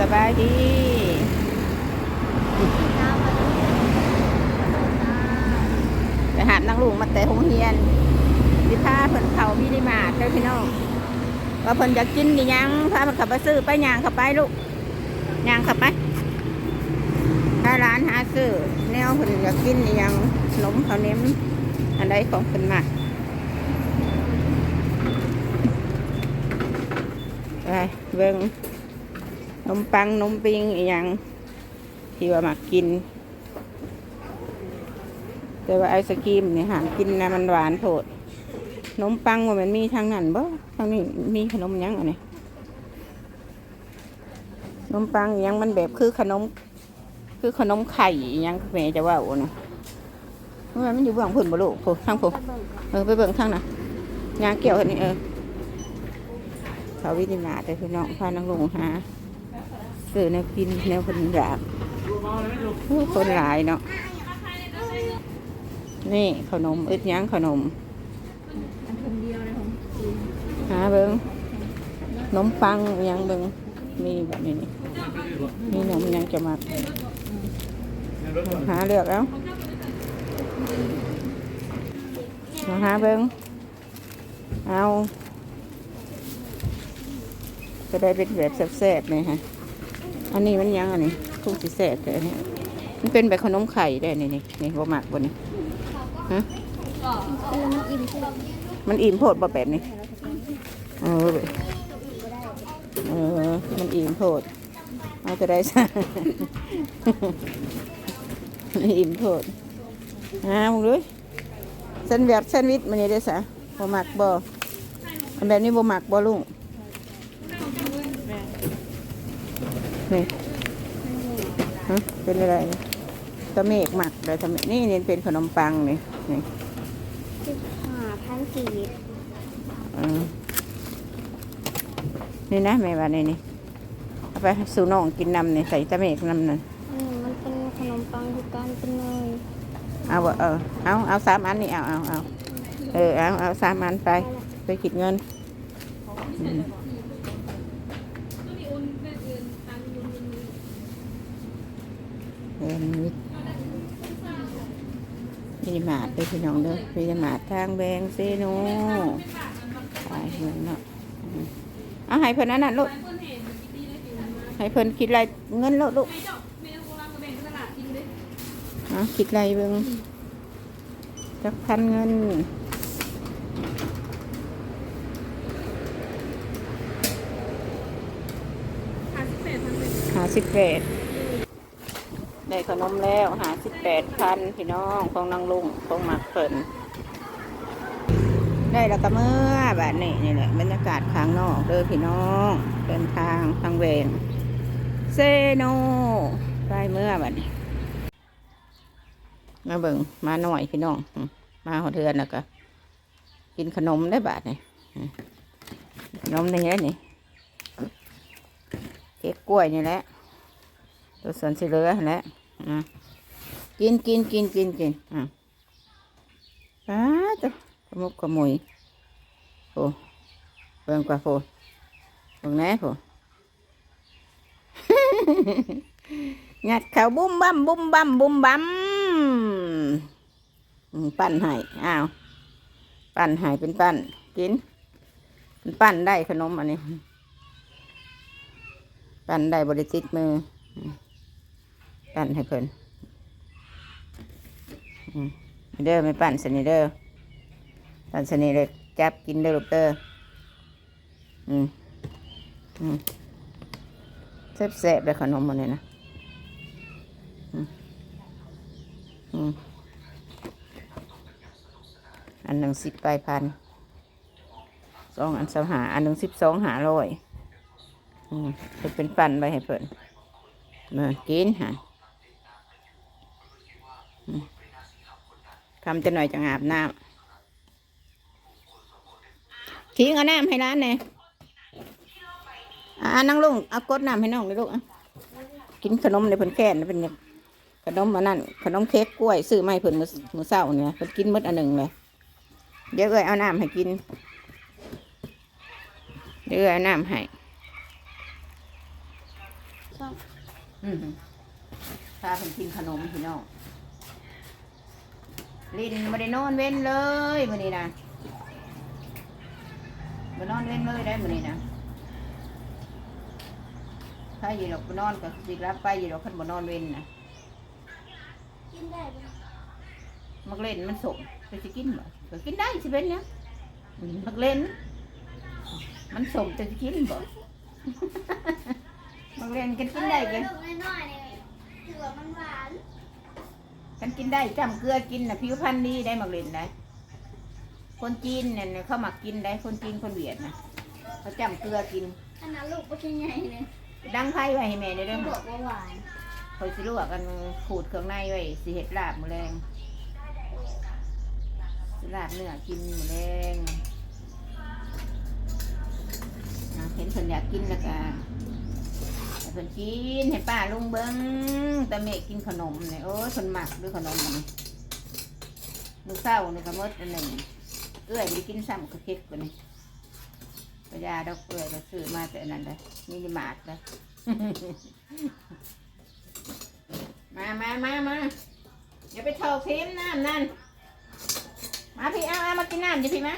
สบายดีไปหานังลุงมาแต่หงเฮียนดิพาเพิ่นเขาพี่ได้มาเจ้าพี่น้องว่าเพิ่นจะกินนี่ยังพามันขับไปซื้อไปยางข้าไปลูกยางข้าไปถ้าร้านหาซื้อแนวเพิ่นอยากกินนี่ยังขนมข้าวเนียวอันใดของเพิ่นมาไปเบิ่ง นมปังนมปิงอีหย่างที่ว่ามากิน แต่ว่าไอศกรีมเนี่ยหามกินนะมันหวานโผดนมปังว่ามันมีทางนั้นบ่ทางนี้มีขนมยังอันนี้นมปังยังมันแบบคือขนม คือขนมไข่ยังแม่จะว่าโอ้นะมันอยู่เบื้องพุ่นบ่ลูกโผทางโผเออไปเบิ่งทางนะยางเกี่ยวกันนี่เออเขาวิธีมาแต่คือน้องพานังลงหา ซื้อแนวกินแนวคนอยากโอ้คนหลายเนาะนี่ขนมอึดยั้งขนมหาเบิงนมปังยังเบิงมีแบบนี้นี่มีนมยังจะมาหาเลือกแล้วมาหาเบิงเอาก็ได้เป็นแบบแซ่บๆเลยฮะ อันนี้มันยังอันนี้ทุ่งสีแสบแต่อันนี้มันเป็นแบบขนมไข่ได้นี่นี่นี่บ่หมักบนนี้ฮะมันอิ่มโพดบ่แบบนี้เออเออมันอิ่มโพดเอาจะได้ซะอิ่มโพดฮะมึงดูเส้นแบบเส้นวิทมันนี่ได้สะบ่หมักบ่อันแบบนี้บ่หมักบ่ลุง นี่ฮะเป็นอะไรเนี่ยตะเมกหมักเลยตะเมกนี่นี่เป็นขนมปังนี่นี่สิบห้าพันกีบเออนี่นะแม่ว่านี่นี่เอาไปให้สู่น้องกินน้ำนี่ใส่ตะเมกน้ำนั่นอันนี้มันเป็นขนมปังคือการเป็นเนยเอาบ่เออเอาเอาสามอันนี่เอาเอาเอาเออเอาเอาสามอันไปไปคิดเงินอืม เออมิดมีหมาดด้วยพี่น้องเด้อมีหมาทางแบงเซโนไปเมืองเนาะอืมเอาให้เพิ่นอันนั้นลูกให้เพิ่นคิดอะไรเงินลูกลูกเอคิดอะไรเบิ่งจักพันเงินหาสิบแปด ได้ขนมแล้วหาสิบแปดพันพี่น้องของนางลุงของหมักเพิ่นได้แล้วก็เมื่อแบบนี้นี่แหละบรรยากาศข้างนอกเด้อพี่น้องเดินทางทางเวงเซโนได้เมื่อแบบนี้มาเบิ่งมาหน่อยพี่น้อง มาหัวเทือนแล้วก็กินขนมได้บาทนี่ขนมนี่แหละนี่เค้กกล้วยนี่แหละตัวส่วนสีเหลือนั่แหละ อะกินกินกินกินกินอะป้าตัวขมุกขมุยโอ้เบิ่งกว่าโฟเบิ่งแหน่โฟงัดเขาบุ้มบั้มบุ้มบั้มบุ้มบั้มปั้นให้อ้าว ปั้นให้เป็นปั้นกินเป็นปั้นได้ขนมอันนี้ ปั่นได้บริติดมืออืม ปั่นให้เพิ่นอืมเด้อไม่ปั่นสนิเด้อปั่นสนิเลยจับกินเด้อลูกเด้ออืมอืมแซ่บๆเลยขนมมันนี่นะอืมอืมอันหนึ่งสิบปลายพันสองอันสหาอันหนึ่งสิบสองหาร้อยอืมเป็นปั่นไปให้เพิ่นมากินฮะอืม คำจะหน่อยจะอาบน้ำทิ้งเอาน้ำให้ร้านเนี่ยอ่านั่งลุงเอากดน้ำให้น้องเลยลูกอะกินขนมในเพิ่นแค่นเป็นเนี่ยขนมอันนั้นขนมเค้กกล้วยซื้อมาให้เพิ่นมื้อมื้อเช้าเนี่ยเพิ่นกินหมดอันหนึ่งเลยเดี๋ยวเอ้ยเอาน้ำให้กินเดี๋ยวเอ้ยเอาน้ำให้ต้องอืมพาเพิ่นกินขนมพี่น้อง ลินไม่ได้นอนเว้นเลยมื้อนี้นะบ่นอนเว้นเลยได้มื้อนี้นะถ้าอยู่ดอกบ่นอนก็สิรับไปอยู่ดอกคันบ่นอนเว้นนะกินได้ไหมมักเล่นมันสมไปสิกินบ่ก็กินได้สิเป็นหยังอืมมักเล่น มันสมจะสิกินบ่มักเล่นกันกินได้กันลูกน้อยๆเนี่ยถือว่ามันหวาน กันกินได้จำเกลือกินนะผิวพรรณดีได้มักเล่นได้ คนจีนเนี่ยเขามักกินได้คนจีนคนเวียดนะเขาจำเกลือกินขนาดลูกก็ใหญ่เลยดังไพ่ไว้ให้แม่ได้ต้เด้อองบอกว่าหวานคอยสิลวกกันขูดเครื่องในไว้สิเห็ดลาบมื้อแรงสิลาบเนื้อกินมื้อแรงอะเห็นเพิ่นอยากกินแล้วก็ให้ เพิ่นกินให้ป้าลุงเบิ้งตาเมฆกินขนมเนี่ยโอ้ยเพิ่นมักด้วยขนมนี่ลูกเศร้านี่ก็หมดอันหนึ่งเอื้อยไปกินซ้ำก็เค็ดกว่านี่กระยาดอกเอื้อยก็ซื้อมาแต่อันนั้นเลยนี่จะมาดเลยมามามามาอย่าไปเท่าเค็มน้ำนั่น มาพี่เอาเอามากินน้ำดิพี่มา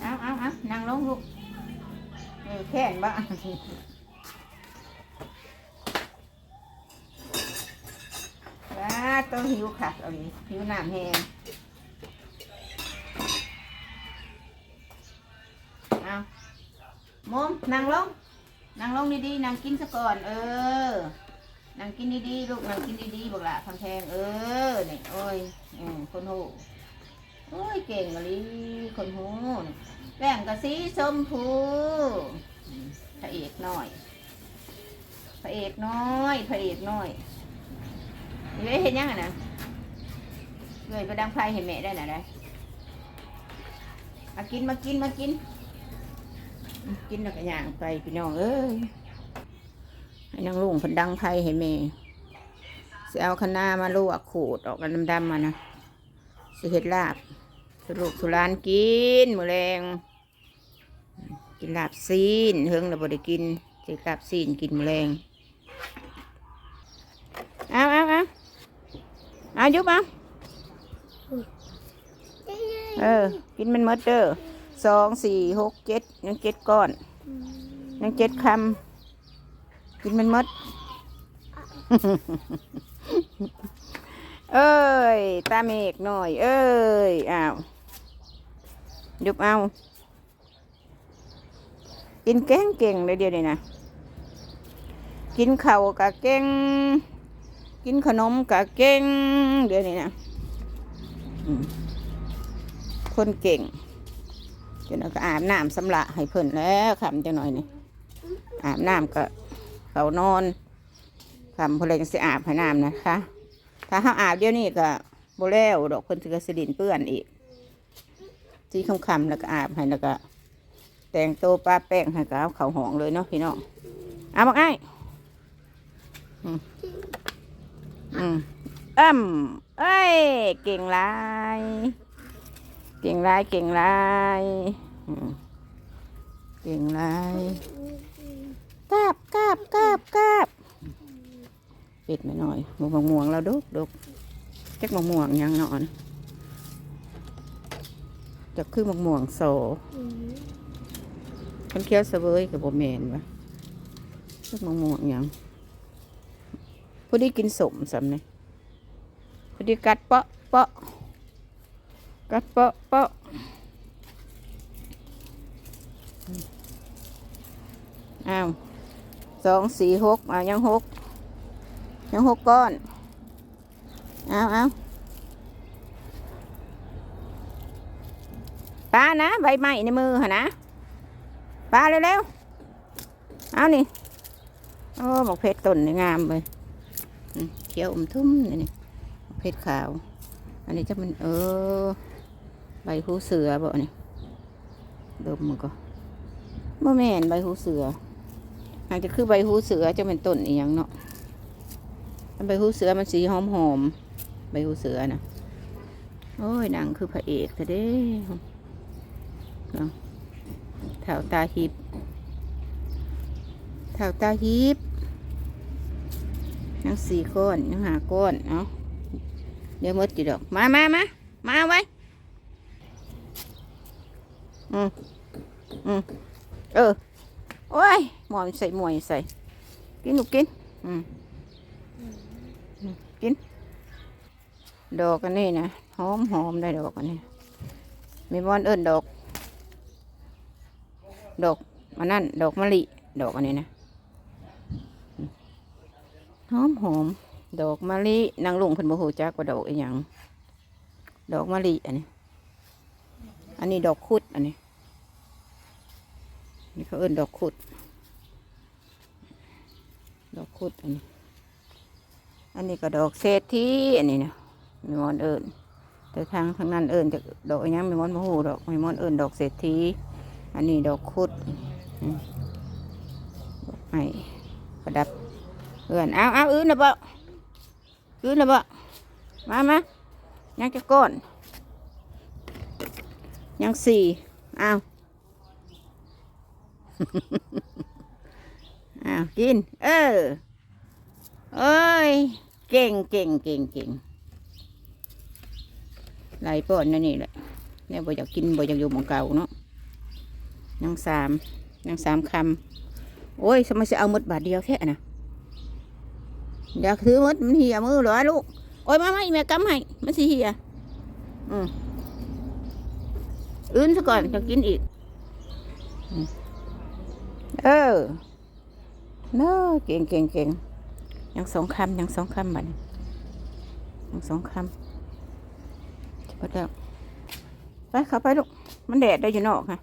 เอาเอาเอานั่งลงลูก แค่นบ่ว้าต้องหิวค่ะเอาดิหิวน้ำแห้งเอามมนั่งลงนั่งลงดีๆนั่งกินซะก่อน เออนั่งกินดีๆลูกนั่งกินดีๆบอกละคำแพงเออเนี่ยโอ้ยอืมคนหูโอ้ยเก่งอะลิคนหูแป้งกะสีชมพู พระเอกน้อย พระเอกน้อยพระเอกน้อยเลยเห็นยังไงนะเลยก็ดังไฟเห็นแม่ได้น่ะได้มากินมากินมากิน กินแล้วก็ย่างไปพี่น้องเอ้ยให้นางลุงพันดังไพ่ให้แม่สิเอาคะน้ามาลวกขูดออกกันดำๆมานะสิเฮ็ดลาบสรุปสุรานกินมือแรง กินลาบซีนเฮิงแล้วบ่ได้กินสิลาบซีนกินมื้อแรงเอาเอาเอาเอายุบเอาเออ กินมันมดเด้อสองสี่หกเจ็ดยังเจ็ดก้อนยังเจ็ดคำกินมันมด เอ้ย ตาเมกหน่อย เอ้ยอ้าวยุบเอา กินแกงเก่งเลยเดียวนี่นะกินข้าวกะเก่งกินขนมกะเก่งเดี๋ยวนี้นะคนเก่งจนก็อาบน้ำสำละให้เพิ่นแล้วคำจังหน่อยนี่อาบน้ำก็เขานอนคำเพนเลยจะอาบให้น้ำนะคะ ถ้าเขาอาบเดี๋ยวนี้ก็โบแล้วดอกเพิ่นสกระสดินเปื้อนอีกที่คำคำๆแล้วก็อาบให้แล้วก็ แต่งตัวป้าแป้งให้ก็เอาเขาหองเลยเนาะพี่น้องเอาบอกไอ้อืมอืมอ้ำเอ้ย เก่งลาย เก่งลาย เก่งลายเก่งลายกาบกาบกาบกาบป็ดไม่หน่อยหมูมะม่วงเราดุกดุกจักมะม่วงยังนอนจะคือมะม่วงโซ คนเคี้ยวเสวยกับโบแมนวะจักมะม่วงยังพอดีกินสมสำเนี่ยพอดีกัดเปาะเปาะกัดเปาะเปาะอ้าวสองสี่หกอ่ายังหกยังหกก้อนเอาเอาปลานะใบไม้ในมือหะนะ ปลาเร็วๆเอานี่โอ้บอกเพชรต้นนี่งามเลยเขียวอมทุ่มนี่นเพชรขาว อันนี้จะมันเออ ใบหูเสือบ่นี่ดมมันก็บ่แม่นใบหูเสืออาจจะคือใบหูเสือจะเป็นต้นอีหยังเนาะอันใบหูเสือมันสีหอมหอมใบหูเสือนะโอ้ยนางคือพระเอกแต่เด้เนาะ เท่าตาหิบเท่าตาหิบยังสี่ก้อนยังหาก้อนเอาะเดี๋ยวมดจีดอก มามามามาไว้ อืมอืมเออ โอ้ยหมอนใส่หมวยใส่ กินลูกกินอืมอืมกิน ดอกอันนี้นะ หอมหอมได้ดอกอันนี้มีบอนเอิญดอก ดอกมันนั่นดอกมะลิดอกอันนี้นะหอมหอมดอกมะลินางลุงเพิ่นบ่ฮู้จักว่าดอกอีหยังดอกมะลิอันนี้ อันนี้ดอกคุดอันนี้ นี่เขาเอิ้นดอกคุด ดอกคุดอันนี้ อันนี้ก็ดอกเศรษฐีอันนี้นะมีมอนเอิญแต่ทางทางนั้นเอิญจะดอกอนหยังมีมอนมะฮูดอกมีมอนเอิญดอกเศรษฐี อันนี้ดอกคุดไม่ประดับเอิญเอาเอาอื่นนะบ่อื่นนะบ่มามายังจะก้อนยังสี่เอาอ้าวกิน เออเอ้ย เก่งเก่งเก่งเก่งไหลป้อนนั่นนี่แหละเนี่ยบ่อยากกินบ่อยากอยู่หมองเก่าเนาะ ยังสามยังสามคำโอ้ยสมัยจะเอาหมดบาทเดียวแค่น่ะอยากถือหมดมันเหี่ยมือหรอลูกโอ้ยมาไม่แม่กำให้มันสิเหี่ยอืมอื่นซะก่อนจะกินอีกอเออเน้อเก่งเก่งเก่งยังสองคำยังสองคำบัดนี้ยังสองคำจะพอแล้วไปเข้าไปลูกมันแดดได้อยู่นอกค่ะ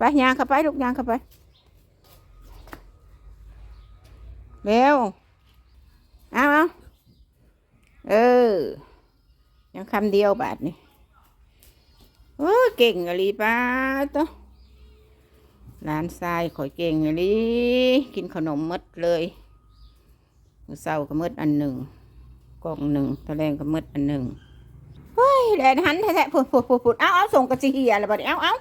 ไปยางเข้าไปลูกยางเข้าไปเร็วเอาเอาเออ ยังคำเดียวบาทนี่โอ้เก่งอะลีป้าตัวร้านทรายข่อยเก่งอย่างนี้กินขนมมดเลยเศร้าก็มดอันหนึ่งกล่องหนึ่งตะแรงก็มดอันหนึ่งเฮ้ยแดดหันแท้ๆพูดพูดพูดเอาเอาส่งกระสีเหียแล้วบัดนี้เอาเอา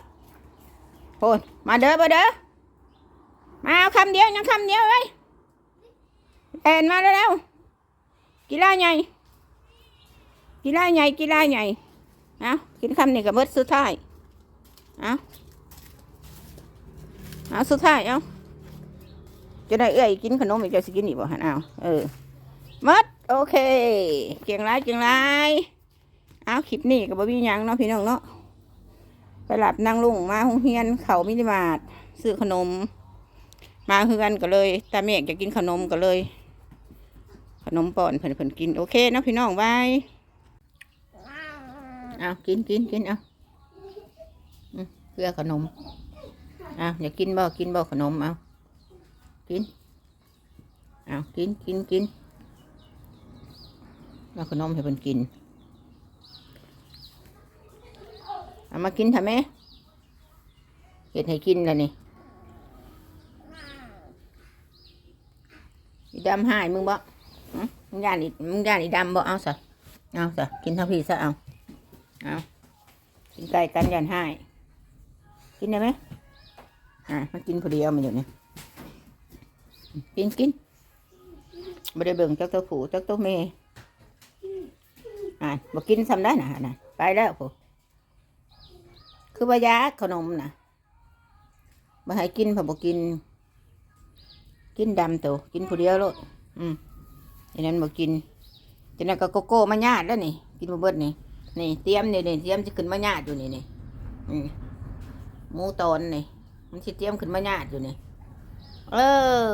พูดมาเด้อมาเด้อมาเอาคำเดียวยังคำเดียวไว้แอนมาแล้วกีฬาใหญ่กีฬาใหญ่กีฬาใหญ่เอากินคำนี้ก็หมดสุดท้ายเอาเอาสุดท้ายเอาจะได้เอ้ยกินขนมอีกจะสิกินอีกบ่หันเอาเออมัดโอเค เก่งไรเก่งไรเอาคลิปนี้ก็บ่มีหยังเนาะพี่น้องเนาะ ไปหลับนางลุงมาห้องเฮียนเขามินิมาร์ทซื้อขนม มาเฮือนก็เลยตาเมกจะกินขนมก็เลย ขนมป่อนเพิ่นเพิ่นกินโอเคเนาะพี่น้องบายเอากินกินกินเอาเพื่อขนมเอะอยากกินบ่กินบ่ขนมเอากินเอากินกินกินเอาขนมให้เพิ่นกิน เอามากินทำไหมเห็ดให้กินแล้วนี่อีดำหายมึงบ่มึงย่านอีมึงย่านอีดำบ่เอาซะเอาซะกินทั้งพี่ซะเอาเอากินไก่กันย่านหายกินได้ไหมอะมันกินพอดีเอามาอยู่นี่กินกินไม่ได้เบิ่งจักตัวผู้จักตัวเมย์อะบอกกินซ้ำได้นะนะไปแล้วผู้ คือว่ายาขนมนะมาให้กินพอบกกิน กินดำตัวกินผู้เดียวโลดอืมอันนั้นบอกกินจากนั้นก็โกโก้มาญาติแล้วนี่ กินมาเบิดนี่ นี่เตรียมนี่นี่เตรียมจะขึ้นมาญาติอยู่นี่นี่อืมหมูตอนนี่ มันสิเตรียมขึ้นมาญาติอยู่นี่ เออ